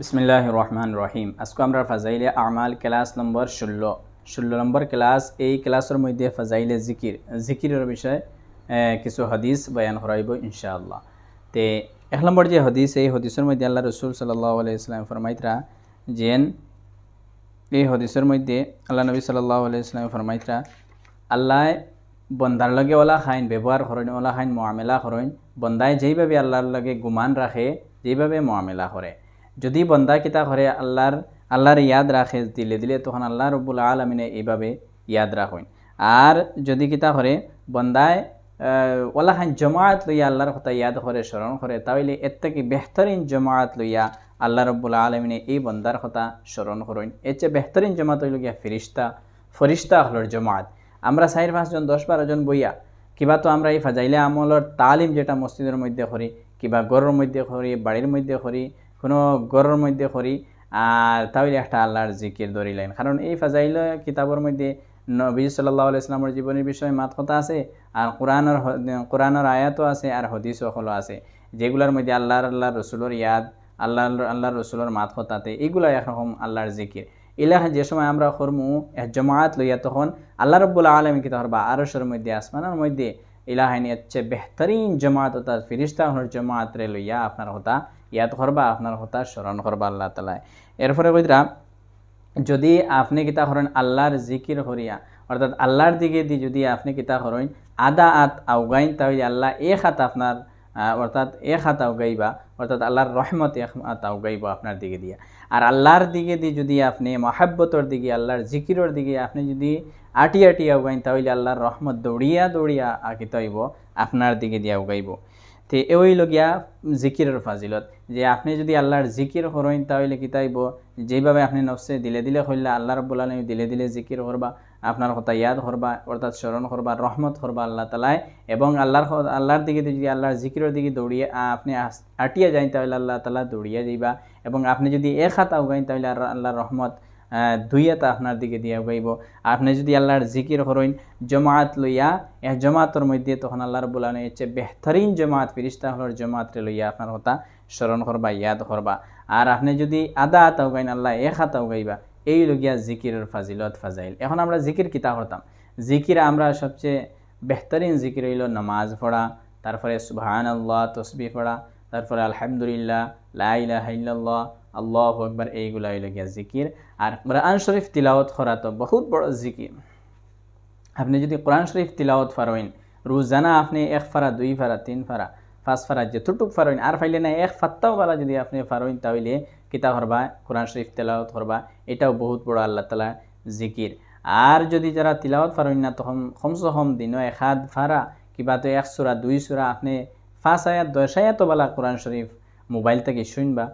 বিসমিল্লাহ রহমান রহিম আজকে আমরা ফাজাইলে আমাল ক্লাস নম্বর ষোলো। ষোলো নম্বর ক্লাস, এই ক্লাসের মধ্যে ফাজাইলে জিকির। জিকিরের বিষয়ে কিছু হদিস বয়ান করাইব ইনশাআল্লাহ। তে, এক নম্বর যে হদিস, এই হদিসের মধ্যে আল্লাহ রসুল সাল্লাহ আলাইসলাম ফরমাইতরা যেন, এই হদিসের মধ্যে আল্লাহ নবী সাল্লাহ আলাইসলাম ফরমাইতরা, আল্লাহ বন্দার লগে ওলা খাইন, ব্যবহার করেন, ওলা খাইন, মোয়ামেলা করেন, বন্দায় যেইভাবে আল্লাহর লগে গুমান রাখে, যেইভাবে মোয়ামেলা করে। যদি বন্দা কিতা করে আল্লাহর আল্লাহর ইয়াদ রাখে দিলে দিলে তখন আল্লাহ রব্বুল আলমিনে এইভাবে ইয়াদ রাখেন আর যদি কিতা করে বন্দায় আহ, ওলা খান জমাত লইয়া আল্লাহর কথা ইয়াদ করে স্মরণ করে তাহলে এর থেকে বেহতরিন জমাত লইয়া আল্লাহ রব্বুল আলমিনে এই বন্দার কথা স্মরণ করেন এর চেয়ে বেহতরিন জমাত হইল গিয়া ফিরিস্তা ফরিস্তা হলোর জমাত আমরা চার পাঁচজন দশ বারোজন বইয়া কিবা তো আমরা এই ফাজাইলে আমলের তালিম যেটা মসজিদের মধ্যে করি কিবা গরের মধ্যে করি বাড়ির মধ্যে করি কোনো গরের মধ্যে করি, আর তাহলে একটা আল্লাহর জিকির লাইন। কারণ এই ফাজাইল কিতাবের মধ্যে নবী সাল্লাহ ইসলামের জীবনের বিষয়ে মাত কথা আছে, আর কোরআনের কোরআনের আয়াতও আছে, আর হদিস সকলও আছে। যেগুলোর মধ্যে আল্লাহর আল্লাহ রসুলোর ইয়াদ আল্লাহ আল্লাহর রসুলোর মাত কথাতে এগুলো একরকম আল্লাহর জিকির। ইলাহা যে সময় আমরা কর্মু জমাত লইয়া তখন আল্লাহ রব্বুল আলম কি তখন বা আরসের মধ্যে, আসমানের মধ্যে ইলাহাইনি হচ্ছে বেহতরিন জমাত অর্থাৎ ফিরিস্তা হর জমাত রে লইয়া আপনার হতা ইয়াদ করবা আপনার হতা স্মরণ করবা আল্লাহ তালায় এরপরে কইরা যদি আপনি কিতা করেন আল্লাহর জিকির করিয়া অর্থাৎ আল্লাহর দিকে দি যদি আপনি কিতা করেন আদা আত আউগাইন তাহলে আল্লাহ এ হাত আপনার অর্থাৎ এক হাত আউগাইবা অর্থাৎ আল্লাহর রহমত এক হাত আউগাইব আপনার দিকে দিয়া আর আল্লাহর দিকে দি যদি আপনি মহাব্বতর দিকে আল্লাহর জিকিরের দিকে আপনি যদি আটি আটি আউগাইন তাহলে আল্লাহর রহমত দৌড়িয়া দৌড়িয়া আকিত হইব আপনার দিকে দিয়া আউগাইব তে এই লগিয়া জিকিরের ফাজিলত, যে আপনি যদি আল্লাহর জিকির করেন তাহলে কি তাইব? যেভাবে আপনি নফসে দিলে দিলে হইলে, আল্লাহ রব্বুল আলমী দিলে দিলে জিকির করবা আপনার কথা ইয়াদ করবা অর্থাৎ স্মরণ করবা রহমত করবা আল্লাহ তালায় এবং আল্লাহর আল্লাহর দিকে যদি আল্লাহর জিকিরের দিকে দৌড়িয়ে আপনি আটিয়া যাই তাহলে আল্লাহ তালা দৌড়িয়ে যাইবা। এবং আপনি যদি এক হাত আউগাইন তাহলে আল্লাহর রহমত দুই হাত আপনার দিকে দিয়া গাইব আপনি যদি আল্লাহর জিকির করেন জমাত লইয়া এক জমাতের মধ্যে তখন আল্লাহ রবুল আলম হচ্ছে বেহতরিন জমাত ফিরিস্তা হলোর জমাতরে লইয়া আপনার কথা স্মরণ করবা, ইয়াদ করবা। আর আপনি যদি আদা আতাও গাইন আল্লাহ এক হাতাও গাইবা এই লগিয়া জিকিরের ফাজিলত ফাজাইল। এখন আমরা জিকির কিতা করতাম? জিকির আমরা সবচেয়ে বেহতরিন জিকির হইল নামাজ পড়া, তারপরে সুবহান আল্লাহ তসবি পড়া, তারপরে আলহামদুলিল্লাহ লাইলাহ আল্লাহ আকবার এইগুলা হইল গিয়া জিকির। আর কোরআন শরীফ তিলাওয়াত করা তো বহুত বড় জিকির। আপনি যদি কোরআন শরীফ তিলাওয়াত ফারোইন রোজানা আপনি এক ফারা, দুই ফারা, তিন ফারা, পাঁচ ফারা, যতটুক ফারোইন আর ফাইলে না এক ফাত্তাও বালা যদি আপনি ফারোইন তাহলে কিতা করবা? কোরআন শরীফ তেলাওয়াত করবা। এটাও বহুত বড় আল্লাহ তালা জিকির। আর যদি যারা তিলাওয়াত ফারোইন না, তখন কমসে কম দিনও একাদ ফারা, কিবা তো এক সুরা, দুই সুরা, আপনি পাঁচ আয়াত, দশ আয়াত বালা কোরআন শরীফ মোবাইল থেকে শুনবা।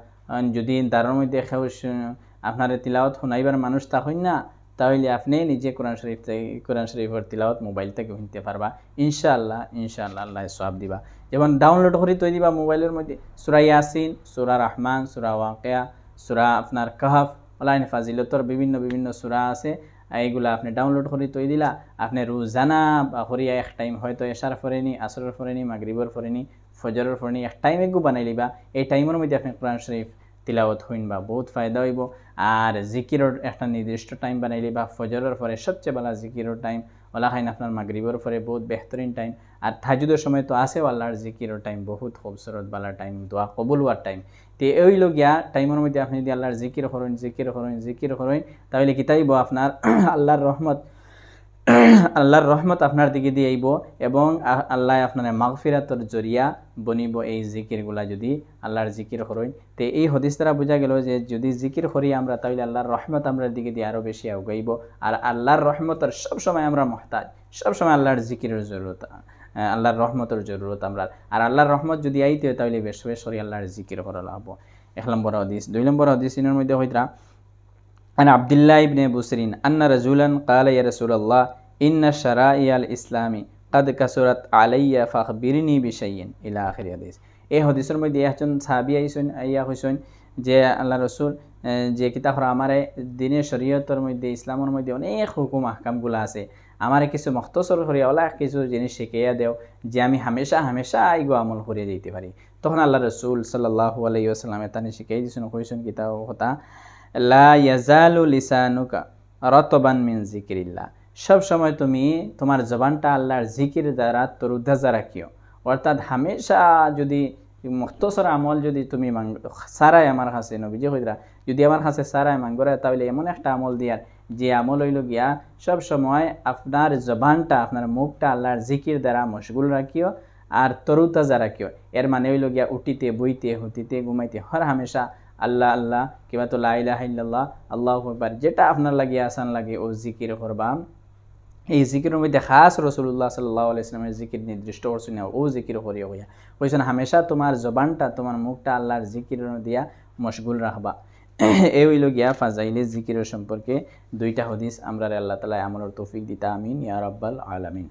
যদি তার মধ্যে শুন- আপনার তিলাওয়াত শুনাইবার মানুষ তা হইন না, তাহলে আপনি নিজে কোরআন শরীফ কোরআন শরীফের তিলাওয়াত মোবাইল থেকে শুনতে পারবা। ইনশাআল্লাহ ইনশাআল্লাহ আল্লাহ সব দিবা। যেমন ডাউনলোড করে তৈরি দিবা মোবাইলের মধ্যে সুরা ইয়াসিন, সুরা রহমান, সুরা ওয়াকিয়া, সুরা আপনার কাহাফ অলাইন ফাজিলতর বিভিন্ন বিভিন্ন সুরা আছে, এইগুলা আপনি ডাউনলোড করে তৈরি দিলা। আপনি রোজানা বা হরিয়া এক টাইম হয়তো এশার ফরেনি আসরের ফরেনি মাগরিবর ফরেনি ফজরের ফরেনি এক টাইম একগু বানাই লিবা, এই টাইমের মধ্যে আপনি কোরআন শরীফ তিলাওয়াত হইন বহুত ফায়দা হইব। আর জিকিরের একটা নির্দিষ্ট টাইম বানাইলে বা ফজরের পরে সবচেয়ে ভালো জিকিরের টাইম ওলা খাইন আপনার মাগরিবের পরে বহুত বেহতরিন টাইম আর তাজুদের সময় তো আছে আল্লাহর জিকিরের টাইম বহুত খুবসুরত বালা টাইম দোয়া কবুল হওয়ার টাইম তে ওই লগিয়া টাইমের মধ্যে আপনি যদি আল্লাহর জিকির করেন জিকির করেন জিকির করেন তাহলে কি তাইব আপনার আল্লাহর রহমত আল্লাহর রহমত আপনার দিকে দিয়ে আইব এবং আল্লাহ আপনার মাগফিরাতর জরিয়া বনিব এই জিকিরগুলা যদি আল্লাহর জিকির করেন। তে এই হদিস দ্বারা বোঝা গেল যে যদি জিকির করি আমরা, তাহলে আল্লাহর রহমত আমরা দিকে দিয়ে আরও বেশি আগাইব। আর আল্লাহর রহমতের সবসময় আমরা মহতাজ, সবসময় আল্লাহর জিকিরের জরুরত আল্লাহর রহমতের জরুরত আমরা। আর আল্লাহর রহমত যদি আইতে হয়, তাহলে বেশ বেশ করে আল্লাহর জিকির করা লাগবো এক নম্বর হদিস, দুই নম্বর হদিস ইনের মধ্যে হইতরা আন আবদুল্লাহ ইবনে বুসরিন আন্না রাজুলান কাল ইয়া রসুল্লাহ ইন্না সারা ইয়াল ইসলামী কাদ কাসুরাত আলাইয়া ফাহ বিরিনি বিশাইন ইলা আখির হাদিস এই হদিসের মধ্যে একজন সাহাবি আইসুন আইয়া হইসন যে আল্লাহ রসুল যে কিতা হর আমারে দিনের শরীয়তর মধ্যে, ইসলামের মধ্যে অনেক হুকুম, আহকামগুলো আছে। আমারে কিছু মখতসর করিয়া, ওলা কিছু জিনিস শিখাইয়া দেও, যে আমি হামেশা হামেশা আইগো আমল করে দিতে পারি। তখন আল্লাহ রসুল সাল্লাহ আলাইসাল্লামে তানি শিখাই দিয়েছেন কইসন কিতা হতা লা ইয়াজালু লিসানুকা রতবান মিন জিকিরিল্লাহ সব সময় তুমি তোমার জবানটা আল্লাহর জিকির দ্বারা তরুদ্ধাজা রাখিও। অর্থাৎ হামেশা যদি মখতসর আমল যদি তুমি মাং সারাই আমার কাছে, নবীজি হইরা, যদি আমার কাছে সারাই মাঙ্গরা তাহলে এমন একটা আমল দিয়ার, যে আমল হইল গিয়া সব সময় আপনার জবানটা, আপনার মুখটা আল্লাহর জিকির দ্বারা মশগুল রাখিও আর তরুতাজা রাখিও। এর মানে হইল গিয়া উঠিতে, বইতে, হতিতে, ঘুমাইতে, হর হামেশা আল্লাহ আল্লাহ, কিবা তো লাইলাহ আল্লাহ আকবার, যেটা আপনার লাগিয়ে আসান লাগে, ও জিকির করবা এই জিকিরের মধ্যে খাস রসুল্লাহ সাল্লাহ আলাইসলামের জিকির নির্দিষ্ট করছেন ও জিকির করিয়া হইয়া কইছেন হামেশা তোমার জবানটা, তোমার মুখটা আল্লাহর জিকির দিয়া মশগুল রাখবা। এই হইল গিয়া ফাজাইলে জিকিরের সম্পর্কে দুইটা হদিস আমরা আল্লাহ তালা আমলের তৌফিক দিতা, আমিন, ইয়া রব্বাল আলামিন।